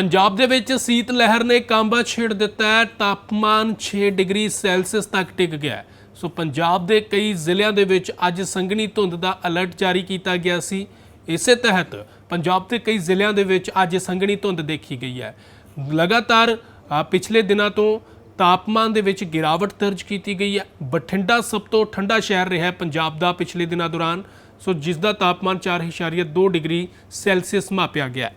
ਪੰਜਾਬ ਦੇ ਵਿੱਚ ਸੀਤ ਲਹਿਰ ਨੇ ਕਾਂਬਾ ਛੇੜ ਦਿੱਤਾ ਹੈ। ਤਾਪਮਾਨ 6 ਡਿਗਰੀ ਸੈਲਸੀਅਸ ਤੱਕ ਟਿਕ ਗਿਆ ਸੋ ਪੰਜਾਬ ਦੇ ਕਈ ਜ਼ਿਲ੍ਹਿਆਂ ਦੇ ਵਿੱਚ ਅੱਜ ਸੰਘਣੀ ਧੁੰਦ ਦਾ ਅਲਰਟ ਜਾਰੀ ਕੀਤਾ ਗਿਆ ਸੀ। ਇਸੇ ਤਹਿਤ ਪੰਜਾਬ ਦੇ ਕਈ ਜ਼ਿਲ੍ਹਿਆਂ ਦੇ ਵਿੱਚ ਅੱਜ ਸੰਘਣੀ ਧੁੰਦ ਦੇਖੀ ਗਈ ਹੈ। ਲਗਾਤਾਰ ਪਿਛਲੇ ਦਿਨਾਂ ਤੋਂ ਤਾਪਮਾਨ ਦੇ ਵਿੱਚ ਗਿਰਾਵਟ ਦਰਜ ਕੀਤੀ ਗਈ ਹੈ। ਬਠਿੰਡਾ ਸਭ ਤੋਂ ਠੰਡਾ ਸ਼ਹਿਰ ਰਿਹਾ ਹੈ ਪੰਜਾਬ ਦਾ ਪਿਛਲੇ ਦਿਨਾਂ ਦੌਰਾਨ। ਸੋ ਜਿਸ ਦਾ ਤਾਪਮਾਨ 4.2 ਡਿਗਰੀ ਸੈਲਸੀਅਸ ਮਾਪਿਆ ਗਿਆ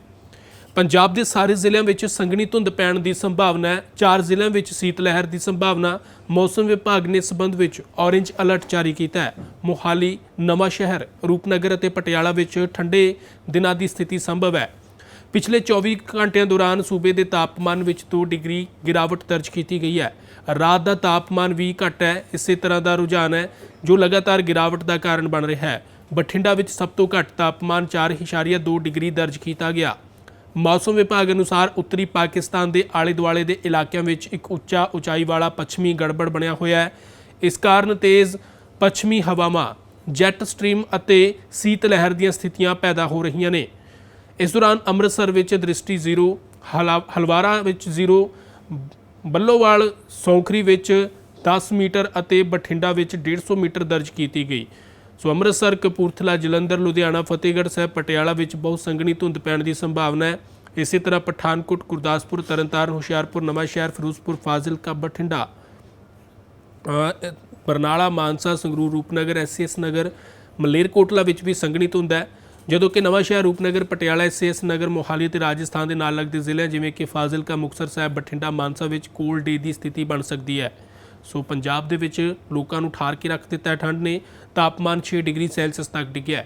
ਪੰਜਾਬ ਦੇ ਸਾਰੇ ਜ਼ਿਲ੍ਹਿਆਂ ਵਿੱਚ ਸੰਘਣੀ ਧੁੰਦ ਪੈਣ ਦੀ ਸੰਭਾਵਨਾ ਹੈ। ਚਾਰ ਜ਼ਿਲ੍ਹਿਆਂ ਵਿੱਚ ਸੀਤ ਲਹਿਰ ਦੀ ਸੰਭਾਵਨਾ। ਮੌਸਮ ਵਿਭਾਗ ਨੇ ਇਸ ਸੰਬੰਧ ਵਿੱਚ ਔਰੇਂਜ ਅਲਰਟ ਜਾਰੀ ਕੀਤਾ ਹੈ। ਮੋਹਾਲੀ, ਨਵਾਂ ਸ਼ਹਿਰ, ਰੂਪਨਗਰ ਅਤੇ ਪਟਿਆਲਾ ਵਿੱਚ ਠੰਡੇ ਦਿਨਾਂ ਦੀ ਸਥਿਤੀ ਸੰਭਵ ਹੈ। ਪਿਛਲੇ 24 ਘੰਟਿਆਂ ਦੌਰਾਨ ਸੂਬੇ ਦੇ ਤਾਪਮਾਨ ਵਿੱਚ 2 ਡਿਗਰੀ ਗਿਰਾਵਟ ਦਰਜ ਕੀਤੀ ਗਈ ਹੈ। ਰਾਤ ਦਾ ਤਾਪਮਾਨ ਵੀ ਘਟ ਹੈ। ਇਸੇ ਤਰ੍ਹਾਂ ਦਾ ਰੁਝਾਨ ਹੈ ਜੋ ਲਗਾਤਾਰ ਗਿਰਾਵਟ ਦਾ ਕਾਰਨ ਬਣ ਰਿਹਾ ਹੈ। ਬਠਿੰਡਾ ਵਿੱਚ ਸਭ ਤੋਂ ਘੱਟ ਤਾਪਮਾਨ 4.2 ਡਿਗਰੀ ਦਰਜ ਕੀਤਾ ਗਿਆ। ਮੌਸਮ ਵਿਭਾਗ ਅਨੁਸਾਰ ਉੱਤਰੀ ਪਾਕਿਸਤਾਨ ਦੇ ਆਲੇ ਦੁਆਲੇ ਦੇ ਇਲਾਕਿਆਂ ਵਿੱਚ ਇੱਕ ਉੱਚਾ ਉਚਾਈ ਵਾਲਾ ਪੱਛਮੀ ਗੜਬੜ ਬਣਿਆ ਹੋਇਆ ਹੈ। ਇਸ ਕਾਰਨ ਤੇਜ਼ ਪੱਛਮੀ ਹਵਾਵਾਂ, ਜੈਟ ਸਟ੍ਰੀਮ ਅਤੇ ਸੀਤ ਲਹਿਰ ਦੀਆਂ ਸਥਿਤੀਆਂ ਪੈਦਾ ਹੋ ਰਹੀਆਂ ਨੇ। ਇਸ ਦੌਰਾਨ ਅੰਮ੍ਰਿਤਸਰ ਵਿੱਚ ਦ੍ਰਿਸ਼ਟੀ 0 ਹਲਾ- ਹਲਵਾਰਾ ਵਿੱਚ 0 ਬੱਲੋਵਾਲ, ਸੌਂਖਰੀ ਵਿੱਚ 10 ਮੀਟਰ ਅਤੇ ਬਠਿੰਡਾ ਵਿੱਚ 150 ਮੀਟਰ ਦਰਜ ਕੀਤੀ ਗਈ। ਸੋ ਅੰਮ੍ਰਿਤਸਰ, ਕਪੂਰਥਲਾ, ਜਲੰਧਰ, ਲੁਧਿਆਣਾ, ਫਤਿਹਗੜ੍ਹ ਸਾਹਿਬ, ਪਟਿਆਲਾ ਵਿੱਚ ਬਹੁਤ ਸੰਘਣੀ ਧੁੰਦ ਪੈਣ ਦੀ ਸੰਭਾਵਨਾ ਹੈ। ਇਸੇ ਤਰ੍ਹਾਂ ਪਠਾਨਕੋਟ, ਗੁਰਦਾਸਪੁਰ, ਤਰਨਤਾਰਨ, ਹੁਸ਼ਿਆਰਪੁਰ ਨਵਾਂਸ਼ਹਿਰ ਫਿਰੋਜ਼ਪੁਰ, ਫਾਜ਼ਿਲਕਾ, ਬਠਿੰਡਾ। ਬਰਨਾਲਾ, ਮਾਨਸਾ, ਸੰਗਰੂਰ, ਰੂਪਨਗਰ ਐਸਐਸ ਨਗਰ ਮਲੇਰਕੋਟਲਾ ਵਿੱਚ ਵੀ ਸੰਘਣੀ ਧੁੰਦ ਹੈ। ਜਦੋਂ ਕਿ ਨਵਾਂ ਸ਼ਹਿਰ, ਰੂਪਨਗਰ, ਪਟਿਆਲਾ ਐਸਐਸ ਨਗਰ, ਮੋਹਾਲੀ ਤੇ ਰਾਜਸਥਾਨ ਦੇ ਨਾਲ ਲੱਗਦੇ ਜ਼ਿਲ੍ਹੇ ਜਿਵੇਂ ਕਿ ਫਾਜ਼ਿਲਕਾ, ਮੁਕਤਸਰ ਸਾਹਿਬ, ਬਠਿੰਡਾ, ਮਾਨਸਾ ਵਿੱਚ ਕੋਲਡ ਡੇ ਦੀ ਸਥਿਤੀ ਬਣ ਸਕਦੀ ਹੈ। ਸੋ ਪੰਜਾਬ ਦੇ ਵਿੱਚ ਲੋਕਾਂ ਨੂੰ ਠਾਰ ਕੇ ਰੱਖ ਦਿੱਤਾ ਠੰਡ ਨੇ। ਤਾਪਮਾਨ 6 ਡਿਗਰੀ ਸੈਲਸੀਅਸ ਤੱਕ ਡਿੱਗਿਆ